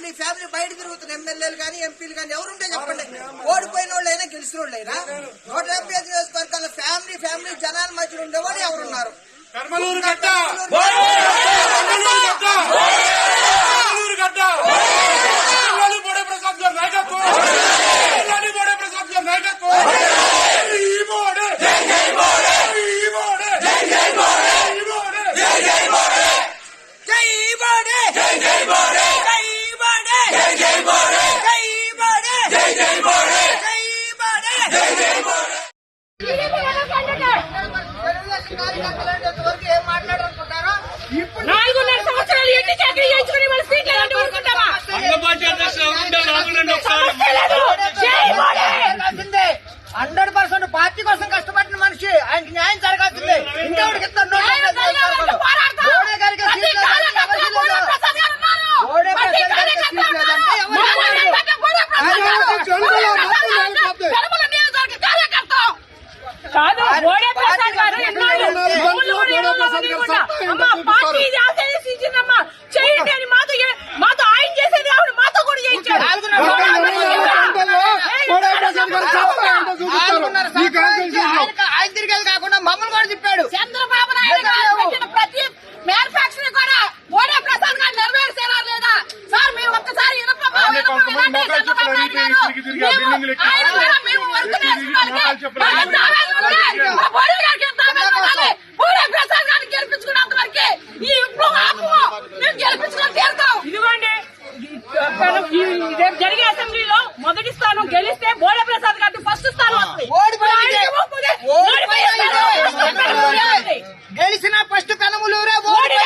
Family family బయట తిరుగుతున్న ఎమ్మెల్యేలు కానీ ఎంపీలు కానీ ఎవరుంటే చెప్పండి. ఓడిపోయిన వాళ్ళు అయినా గెలిచిన వాళ్ళు అయినా నూట డెబ్బై ఐదు నియోజకవర్గాల ఫ్యామిలీ ఫ్యామిలీ జనాల మధ్యలో ఉండేవాళ్ళు ఎవరున్నారు? నాలుగున్నర సంవత్సరాలు ఎన్ని చాకరీ చేయించుకుని మన హండ్రెడ్ పర్సెంట్ పార్టీ కోసం కష్టపడిన మనిషి ఆయనకి న్యాయం జరగాల్సిందే. ఇంకెవరికి. కాదు బోడే ప్రసాద్ గారు ఎన్నాళ్ళు? చేయండి అని మాతో మాతో ఆయన చేసేది ఆవిడ మాతో కూడా సంవత్సరాలు ఆయన- తిరిగేది కాకుండా మమ్మల్ని కూడా తిప్పాడు. చంద్రబాబు నాయుడు ప్రతి మ్యానుఫాక్చరింగ్ కూడా బోడే ప్రసాద్ గారు లేదా? సార్ మేము ఒక్కసారి కొంతమంది జరిగే అసెంబ్లీలో మొదటి స్థానం గెలిస్తే బోడే ప్రసాద్ గారికి ఫస్ట్ స్థానం. గెలిచిన ఫస్ట్ పెనమలూరే ఓడిన